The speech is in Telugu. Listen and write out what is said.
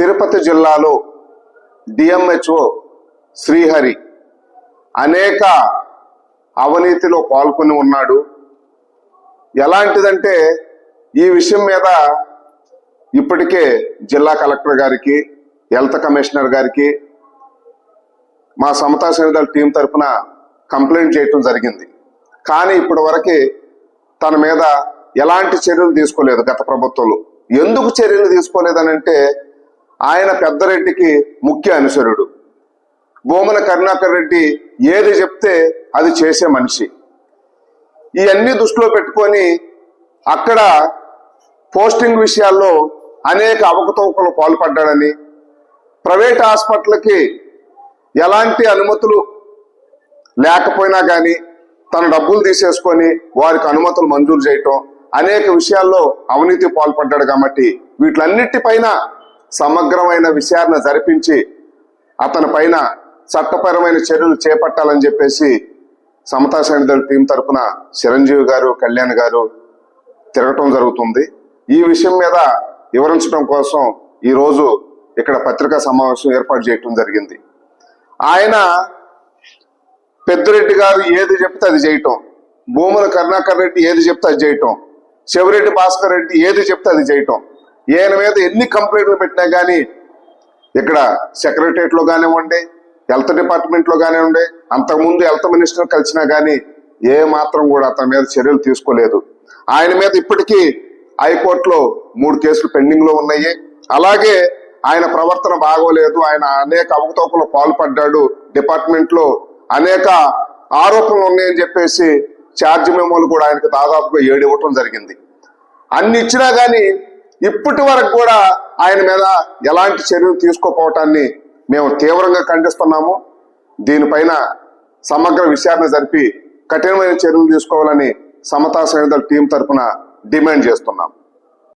తిరుపతి జిల్లాలో డిఎంహెచ్ఓ శ్రీహరి అనేక అవినీతిలో పాల్గొని ఉన్నాడు. ఎలాంటిదంటే ఈ విషయం మీద ఇప్పటికే జిల్లా కలెక్టర్ గారికి హెల్త్ కమిషనర్ గారికి మా సమతా సన్నిధాల టీం తరఫున కంప్లైంట్ చేయటం జరిగింది. కానీ ఇప్పటి వరకు తన మీద ఎలాంటి చర్యలు తీసుకోలేదు గత ప్రభుత్వంలో. ఎందుకు చర్యలు తీసుకోలేదనంటే ఆయన పెద్దరెడ్డికి ముఖ్య అనుసరుడు భూమన కరుణాకర్ రెడ్డి ఏది చెప్తే అది చేసే మనిషి. ఇవన్నీ దృష్టిలో పెట్టుకొని అక్కడ పోస్టింగ్ విషయాల్లో అనేక అవకతవకలు పాల్పడ్డాడని ప్రైవేట్ హాస్పిటల్కి ఎలాంటి అనుమతులు లేకపోయినా కానీ తన డబ్బులు తీసేసుకొని వారికి అనుమతులు మంజూరు చేయటం అనేక విషయాల్లో అవినీతి పాల్పడ్డాడు కాబట్టి వీటిలన్నిటిపైన సమగ్రమైన విచారణ జరిపించి అతని పైన చట్టపరమైన చర్యలు చేపట్టాలని చెప్పేసి సమతా సైనిధుల టీం తరఫున చిరంజీవి గారు కళ్యాణ్ గారు తిరగటం జరుగుతుంది. ఈ విషయం మీద వివరించడం కోసం ఈరోజు ఇక్కడ పత్రికా సమావేశం ఏర్పాటు చేయటం జరిగింది. ఆయన పెద్దిరెడ్డి గారు ఏది చెప్తే అది చేయటం. భూముల కరుణాకర్ రెడ్డి ఏది చెప్తే అది చేయటం. చెవిరెడ్డి భాస్కర్ రెడ్డి ఏది చెప్తే అది చేయటం. ఈయన మీద ఎన్ని కంప్లైంట్లు పెట్టినా కానీ ఇక్కడ సెక్రటరియట్లో కానివ్వండి హెల్త్ డిపార్ట్మెంట్లో కానివ్వండి అంతకుముందు హెల్త్ మినిస్టర్ కలిసినా కానీ ఏ మాత్రం కూడా అతని మీద చర్యలు తీసుకోలేదు. ఆయన మీద ఇప్పటికీ హైకోర్టులో మూడు కేసులు పెండింగ్లో ఉన్నాయి. అలాగే ఆయన ప్రవర్తన బాగోలేదు. ఆయన అనేక అవకతవకలు పాల్పడ్డాడు. డిపార్ట్మెంట్లో అనేక ఆరోపణలు ఉన్నాయని చెప్పేసి ఛార్జ్ మెమోలు కూడా ఆయనకు దాదాపుగా ఏడు ఇవ్వటం జరిగింది. అన్ని ఇచ్చినా కానీ ఇప్పటి వరకు కూడా ఆయన మీద ఎలాంటి చర్యలు తీసుకోపోవటాన్ని మేము తీవ్రంగా ఖండిస్తున్నాము. దీనిపైన సమగ్ర విచారణ జరిపి కఠినమైన చర్యలు తీసుకోవాలని సమతా సన్నిధుల టీం తరఫున డిమాండ్ చేస్తున్నాం